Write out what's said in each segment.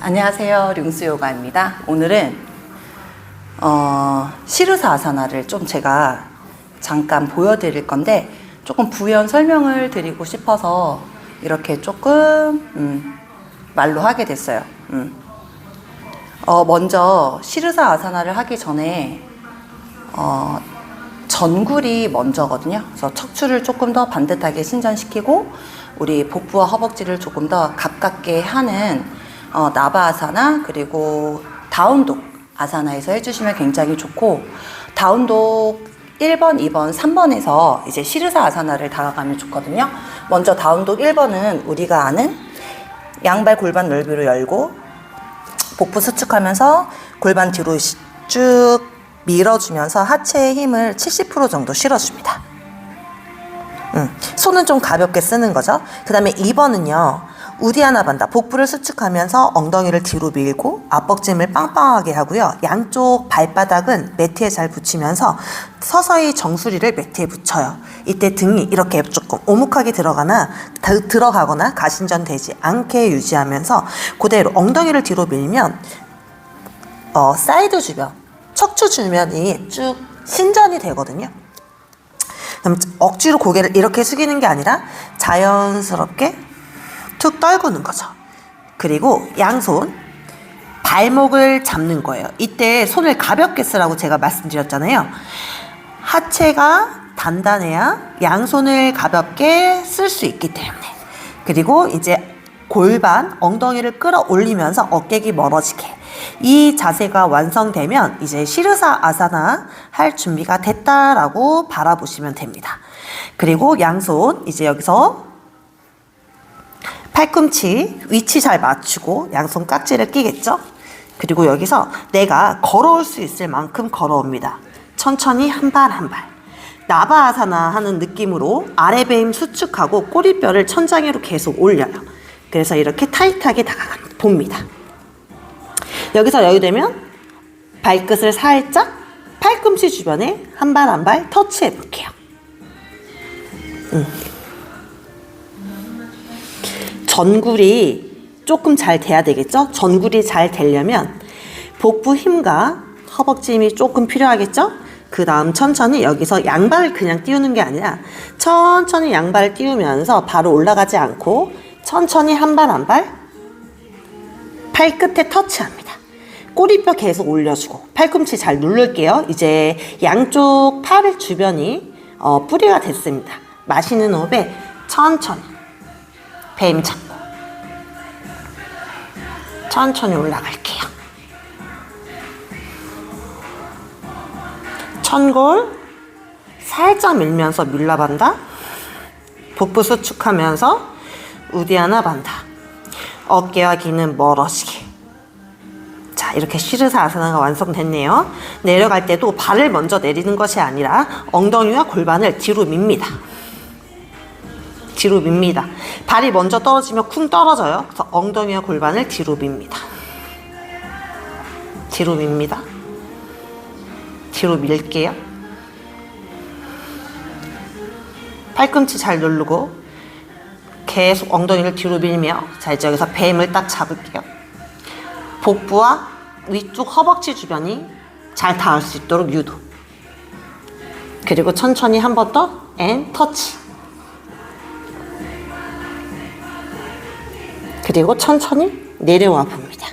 안녕하세요. 룡수 요가입니다. 오늘은 어, 시르사 아사나를 좀 제가 잠깐 보여드릴 건데 조금 부연 설명을 드리고 싶어서 이렇게 조금 음, 말로 하게 됐어요. 음. 어, 먼저 시르사 아사나를 하기 전에 어, 전굴이 먼저거든요. 그래서 척추를 조금 더 반듯하게 신전시키고 우리 복부와 허벅지를 조금 더 가깝게 하는 어, 나바 아사나 그리고 다운독 아사나에서 해주시면 굉장히 좋고 다운독 1번, 2번, 3번에서 이제 시르사 아사나를 다가가면 좋거든요. 먼저 다운독 1번은 우리가 아는 양발 골반 넓이로 열고 복부 수축하면서 골반 뒤로 시- 쭉 밀어주면서 하체의 힘을 70% 정도 실어줍니다. 음, 손은 좀 가볍게 쓰는 거죠. 그 다음에 2번은요. 우디아나 반다. 복부를 수축하면서 엉덩이를 뒤로 밀고 앞벅짐을 빵빵하게 하고요. 양쪽 발바닥은 매트에 잘 붙이면서 서서히 정수리를 매트에 붙여요. 이때 등이 이렇게 조금 오목하게 들어가나 드- 들어가거나 가신전되지 않게 유지하면서 그대로 엉덩이를 뒤로 밀면 어, 사이드 주변, 척추 주변이 쭉 신전이 되거든요. 그럼 억지로 고개를 이렇게 숙이는 게 아니라 자연스럽게 툭 떨구는 거죠. 그리고 양손 발목을 잡는 거예요. 이때 손을 가볍게 쓰라고 제가 말씀드렸잖아요. 하체가 단단해야 양손을 가볍게 쓸 수 있기 때문에. 그리고 이제 골반, 엉덩이를 끌어올리면서 어깨기 멀어지게. 이 자세가 완성되면 이제 시르사 아사나 할 준비가 됐다라고 바라보시면 됩니다. 그리고 양손 이제 여기서 팔꿈치 위치 잘 맞추고 양손 깍지를 끼겠죠? 그리고 여기서 내가 걸어올 수 있을 만큼 걸어옵니다. 천천히 한 발 한 발. 나바아사나 하는 느낌으로 아래 배임 수축하고 꼬리뼈를 천장 위로 계속 올려요. 그래서 이렇게 타이트하게 다가가 봅니다. 여기서 여유 되면 발끝을 살짝 팔꿈치 주변에 한 발 한 발 터치해 볼게요. 전굴이 조금 잘 돼야 되겠죠? 전굴이 잘 되려면 복부 힘과 허벅지 힘이 조금 필요하겠죠? 그 다음 천천히 여기서 양발을 그냥 띄우는 게 아니라 천천히 양발을 띄우면서 바로 올라가지 않고 천천히 한 발 한발 팔끝에 터치합니다. 꼬리뼈 계속 올려주고 팔꿈치 잘 누를게요. 이제 양쪽 팔 주변이 어, 뿌리가 됐습니다. 마시는 호흡에 천천히 뱀 잡고 천천히 올라갈게요. 천골 살짝 밀면서 밀라반다. 복부 수축하면서 우디아나 반다. 어깨와 귀는 멀어지게. 자, 이렇게 시르사 아사나가 완성됐네요. 내려갈 때도 발을 먼저 내리는 것이 아니라 엉덩이와 골반을 뒤로 밉니다. 뒤로 밉니다. 발이 먼저 떨어지면 쿵 떨어져요. 그래서 엉덩이와 골반을 뒤로 밉니다. 뒤로 밉니다. 뒤로 밀게요. 팔꿈치 잘 누르고 계속 엉덩이를 뒤로 밀며 자 이제 여기서 뱀을 딱 잡을게요. 복부와 위쪽 허벅지 주변이 잘 닿을 수 있도록 유도. 그리고 천천히 한 번 더 앤 터치. 그리고 천천히 내려와 봅니다.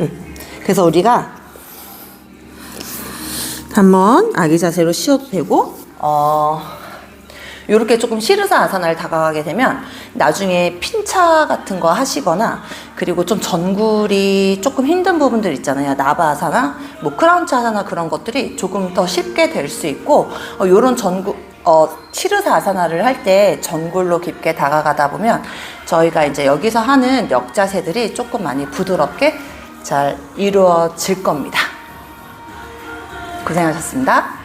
음. 그래서 우리가 한번 아기 자세로 쉬어도 되고, 어, 이렇게 조금 시르사 아사나를 다가가게 되면 나중에 핀차 같은 거 하시거나 그리고 좀 전굴이 조금 힘든 부분들 있잖아요. 나바 아사나, 뭐 크라운치 아사나 그런 것들이 조금 더 쉽게 될 수 있고 어, 이런 전굴 어, 시르사 아사나를 할 때 전굴로 깊게 다가가다 보면 저희가 이제 여기서 하는 역자세들이 조금 많이 부드럽게 잘 이루어질 겁니다. 고생하셨습니다.